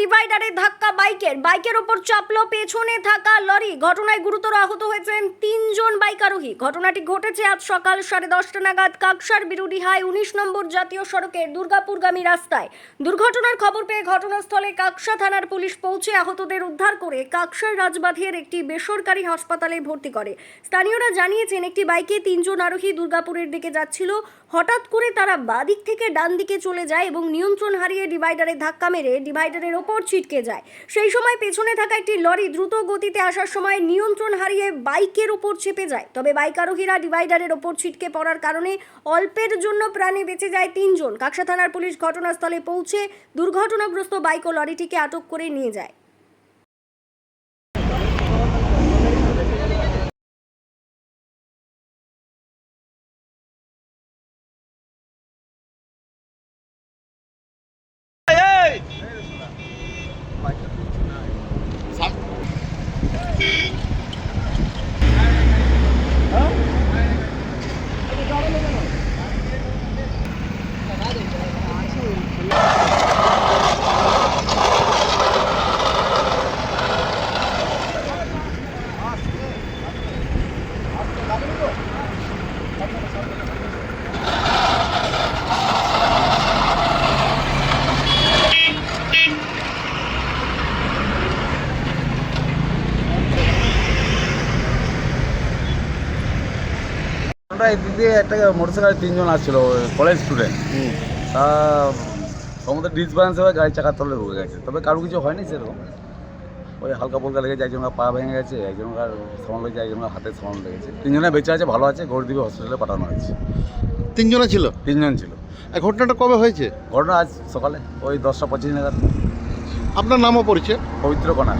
ডিভাইডারে ধাক্কা বাইকের। বাইকের ওপর চাপলো, পেছনে থাকা লরি। ঘটনায় গুরুতর আহত হয়েছেন তিনজন বাইক আরোহী ঘটনাটি ঘটেছে আজ সকাল সাড়ে দশটা নাগাদ কাকসার বিরুডি হাই উনিশ নম্বর জাতীয় সড়কের দুর্গাপুরগামী রাস্তায়। দুর্ঘটনার খবর পেয়ে ঘটনাস্থলে কাকসা থানার পুলিশ পৌঁছে আহতদের উদ্ধার করে কাকসার রাজবাঁধিয়ার একটি বেসরকারি হাসপাতালে ভর্তি করে। স্থানীয়রা জানিয়েছেন, একটি বাইকে তিনজন আরোহী দুর্গাপুরের দিকে যাচ্ছিল। হঠাৎ করে তারা বাদিক থেকে ডান দিকে চলে যায় এবং নিয়ন্ত্রণ হারিয়ে ডিভাইডারে ধাক্কা মেরে ডিভাইডারের ওপর ছিটকে যায়। সেই সময় পেছনে থাকা একটি লরি দ্রুত গতিতে আসার সময় নিয়ন্ত্রণ হারিয়ে বাইকের ওপর চেপে যায়। তবে বাইক আরোহীরা ডিভাইডারের ওপর ছিটকে পড়ার কারণে অল্পের জন্য প্রাণে বেঁচে যায় তিনজন। কাকসা থানার পুলিশ ঘটনাস্থলে পৌঁছে দুর্ঘটনাগ্রস্ত বাইক ও লরিটিকে আটক করে নিয়ে যায়। আমরা এদিক দিয়ে একটা মোটরসাইকেল তিনজন আসছিল কলেজ স্টুডেন্ট তা সমুদ্রের ডিসব্যালেন্স হয়ে গাড়ি চাকার তলে ঢুকে গেছে। তবে কারও কিছু হয়নি সেরকম। ওই হালকা ফুলকা লেগেছে একজনের পা ভেঙে গেছে একজনের সামান লেগেছে একজনের হাতের সামান লেগেছে তিনজনে বেঁচে আছে ভালো আছে গৌরদীপে হসপিটালে পাঠানো হয়েছে। তিনজনে ছিল? তিনজন ছিল। এই ঘটনাটা কবে হয়েছে? ঘটনা আজ সকালে ওই দশটা পঁচিশ নাগাদ। আপনার নামও পরিচয়? পবিত্র কণা।